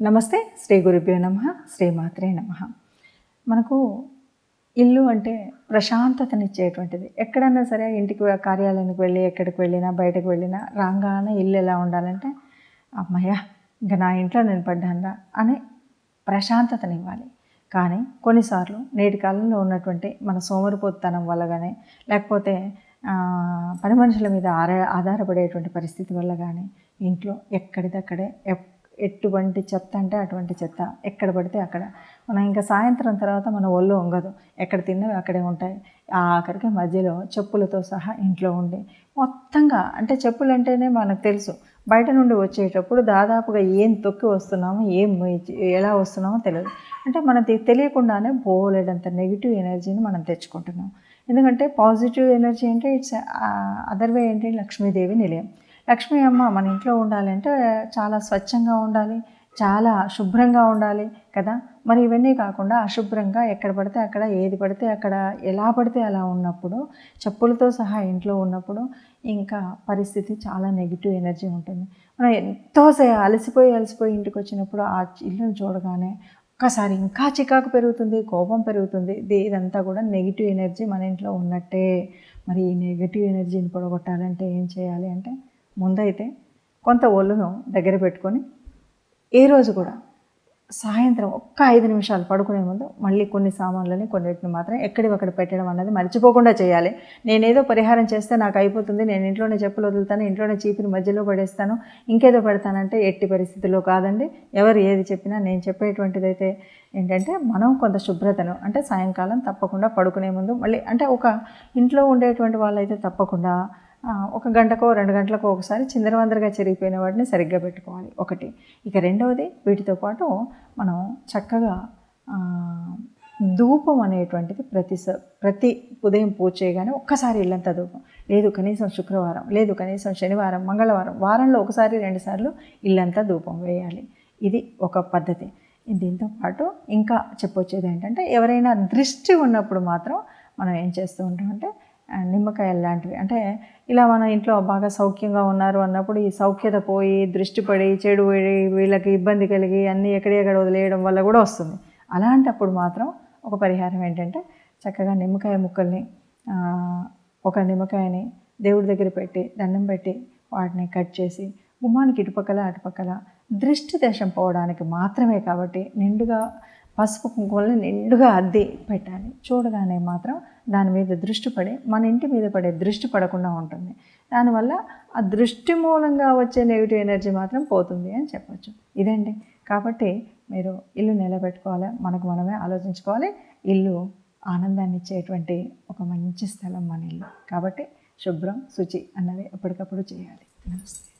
నమస్తే శ్రీ గురుభ్యో నమ శ్రీమాత్రే నమ. మనకు ఇల్లు అంటే ప్రశాంతతనిచ్చేటువంటిది. ఎక్కడన్నా సరే ఇంటికి కార్యాలయానికి వెళ్ళి ఎక్కడికి వెళ్ళినా బయటకు వెళ్ళినా రాగానే ఇల్లు ఎలా ఉండాలంటే అమ్మయ్య ఇంకా నా ఇంట్లో నేను పడ్డానురా అని ప్రశాంతతనివ్వాలి. కానీ కొన్నిసార్లు నేటి కాలంలో ఉన్నటువంటి మన సోమరిపోతనం వల్ల కానీ లేకపోతే పని మనుషుల మీద ఆధారపడేటువంటి పరిస్థితి వల్ల కానీ ఇంట్లో ఎక్కడిదక్కడే ఎప్- ఎటువంటి చెత్త అంటే అటువంటి చెత్త. ఎక్కడ పడితే అక్కడ. మనం ఇంకా సాయంత్రం తర్వాత మన ఒళ్ళు వంగదు. ఎక్కడ తిన్నవి అక్కడే ఉంటాయి. ఆఖరికి మధ్యలో చెప్పులతో సహా ఇంట్లో ఉండి. మొత్తంగా అంటే చెప్పులు అంటేనే మనకు తెలుసు. బయట నుండి వచ్చేటప్పుడు దాదాపుగా ఏం తొక్కి వస్తున్నామో ఏం ఎలా వస్తున్నామో తెలియదు. అంటే మనం తెలియకుండానే బోలెడంత నెగిటివ్ ఎనర్జీని మనం తెచ్చుకుంటున్నాం. ఎందుకంటే పాజిటివ్ ఎనర్జీ అంటే ఇట్స్ అదర్ వే ఏంటి లక్ష్మీదేవి నిలయం. లక్ష్మీ అమ్మ మన ఇంట్లో ఉండాలంటే చాలా స్వచ్ఛంగా ఉండాలి చాలా శుభ్రంగా ఉండాలి కదా. మరి ఇవన్నీ కాకుండా అశుభ్రంగా ఎక్కడ పడితే అక్కడ ఏది పడితే అక్కడ ఎలా పడితే అలా ఉన్నప్పుడు చెప్పులతో సహా ఇంట్లో ఉన్నప్పుడు ఇంకా పరిస్థితి చాలా నెగిటివ్ ఎనర్జీ ఉంటుంది. మనం ఎంతో అలసిపోయి అలసిపోయి ఇంటికి వచ్చినప్పుడు ఆ ఇల్లును చూడగానే ఒక్కసారి ఇంకా చికాకు పెరుగుతుంది కోపం పెరుగుతుంది. ఇదంతా కూడా నెగిటివ్ ఎనర్జీ మన ఇంట్లో ఉన్నట్టే. మరి ఈ నెగిటివ్ ఎనర్జీని పొడగొట్టాలంటే ఏం చేయాలి అంటే ముందైతే కొంత ఒళ్ళును దగ్గర పెట్టుకొని ఏ రోజు కూడా సాయంత్రం ఒక్క ఐదు నిమిషాలు పడుకునే ముందు మళ్ళీ కొన్ని సామాన్లని కొన్నిటిని మాత్రం ఎక్కడివక్కడ పెట్టడం అన్నది మర్చిపోకుండా చేయాలి. నేనేదో పరిహారం చేస్తే నాకు అయిపోతుంది నేను ఇంట్లోనే చెప్పులు వదులుతాను ఇంట్లోనే చీపిని మధ్యలో పడేస్తాను ఇంకేదో పెడతానంటే ఎట్టి పరిస్థితిలో కాదండి. ఎవరు ఏది చెప్పినా నేను చెప్పేటువంటిది అయితే ఏంటంటే మనం కొంత శుభ్రతను అంటే సాయంకాలం తప్పకుండా పడుకునే ముందు మళ్ళీ అంటే ఒక ఇంట్లో ఉండేటువంటి వాళ్ళైతే తప్పకుండా ఒక గంటకో రెండు గంటలకో ఒకసారి చిందరవందరగా చెరిగిపోయిన వాటిని సరిగ్గా పెట్టుకోవాలి. ఒకటి. ఇక రెండవది వీటితో పాటు మనం చక్కగా ధూపం అనేటువంటిది ప్రతి స- ప్రతి ఉదయం పూజ చేయగానే ఒక్కసారి ఇల్లంతా ధూపం. లేదు కనీసం శుక్రవారం లేదు కనీసం శనివారం మంగళవారం వారంలో ఒకసారి రెండుసార్లు ఇల్లంతా ధూపం వేయాలి. ఇది ఒక పద్ధతి. దీంతో పాటు ఇంకా చెప్పొచ్చేది ఏంటంటే ఎవరైనా దృష్టి ఉన్నప్పుడు మాత్రం మనం ఏం చేస్తూ ఉంటామంటే నిమ్మకాయలు లాంటివి. అంటే ఇలా మన ఇంట్లో బాగా సౌఖ్యంగా ఉన్నారు అన్నప్పుడు ఈ సౌఖ్యత పోయి దృష్టి పడి చెడు పడి వీళ్ళకి ఇబ్బంది కలిగి అన్నీ ఎక్కడెక్కడ వదిలేయడం వల్ల కూడా వస్తుంది. అలాంటప్పుడు మాత్రం ఒక పరిహారం ఏంటంటే చక్కగా నిమ్మకాయ ముక్కల్ని ఒక నిమ్మకాయని దేవుడి దగ్గర పెట్టి దండం పెట్టి వాటిని కట్ చేసి గుమ్మానికి ఇటుపక్కల అటుపక్కల దృష్టి దేశం పోవడానికి మాత్రమే కాబట్టి నిండుగా పసుపు కుంకుమల్ని నిండుగా అద్ది పెట్టాలి. చూడగానే మాత్రం దాని మీద దృష్టి పడే మన ఇంటి మీద పడే దృష్టి పడకుండా ఉంటుంది. దానివల్ల ఆ దృష్టి మూలంగా వచ్చే నెగిటివ్ ఎనర్జీ మాత్రం పోతుంది అని చెప్పచ్చు. ఇదండి. కాబట్టి మీరు ఇల్లు నిలబెట్టుకోవాలి మనకు మనమే ఆలోచించుకోవాలి. ఇల్లు ఆనందాన్ని ఇచ్చేటువంటి ఒక మంచి స్థలం మన ఇల్లు. కాబట్టి శుభ్రం శుచి అన్నది ఎప్పటికప్పుడు చేయాలి. నమస్తే.